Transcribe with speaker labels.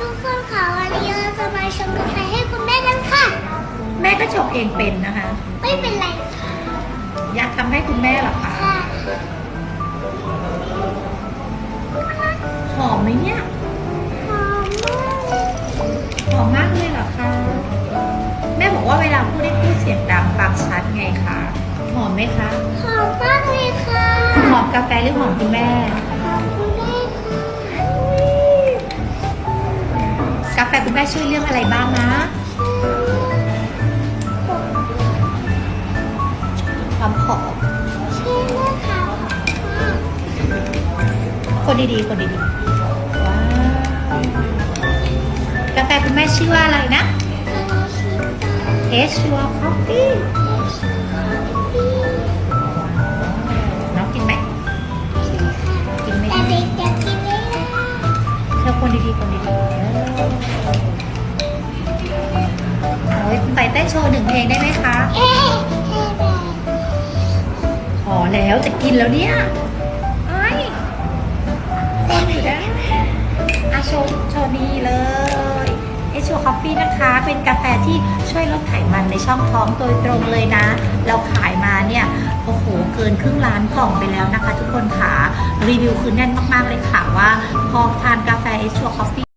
Speaker 1: ทุกคนค่ะวันนี้เราจะมาชมกาแฟให้คุณแม่กันค่ะ
Speaker 2: แม่ก็ชงเองเป็นนะคะ
Speaker 1: ไม่เป็นไรค่ะ
Speaker 2: อยากทำให้คุณแม่เหรอคะ
Speaker 1: ค่ะ
Speaker 2: หอมไหมเนี่ย
Speaker 1: หอมมากเลย
Speaker 2: หอมมากเลยเหรอคะแม่บอกว่าเวลาพูดได้พูดเสียงดังฟังชัดไงคะหอมไหมคะ
Speaker 1: หอมมากเลยค่ะ
Speaker 2: หอมกาแฟหรือหอมคุณแม่ กาแฟคุณแม่ช่วยเรื่องอะไรบ้างนะความหอม
Speaker 1: ชื่อเรื่องค่ะ
Speaker 2: คนดีๆคนดีๆว้าวกาแฟคุณแม่ชื่อว่าอะไรนะเอชัวคอฟฟี่
Speaker 1: เธ
Speaker 2: อคนดีๆคนดีๆโอ้ยคุณไปเต้นโชว์หนึ่งเพลงได้ไหมคะ
Speaker 1: เอ๊ะเอ๊ะแบบ
Speaker 2: ขอแล้วจะกินแล้วเนี่ยไอ้ยคนอยู่ได้อาโชว์โชว์นี้เลยเอชัวคอฟฟี่นะคะ เป็นกาแฟที่ช่วยลดไขมันในช่องท้องโดยตรงเลยนะ เราขายมาเนี่ย เกินครึ่งล้านกล่องไปแล้วนะคะทุกคนค่ะ รีวิวคือแน่นมาก ๆ เลยค่ะว่าพอทานกาแฟเอชัวคอฟฟี่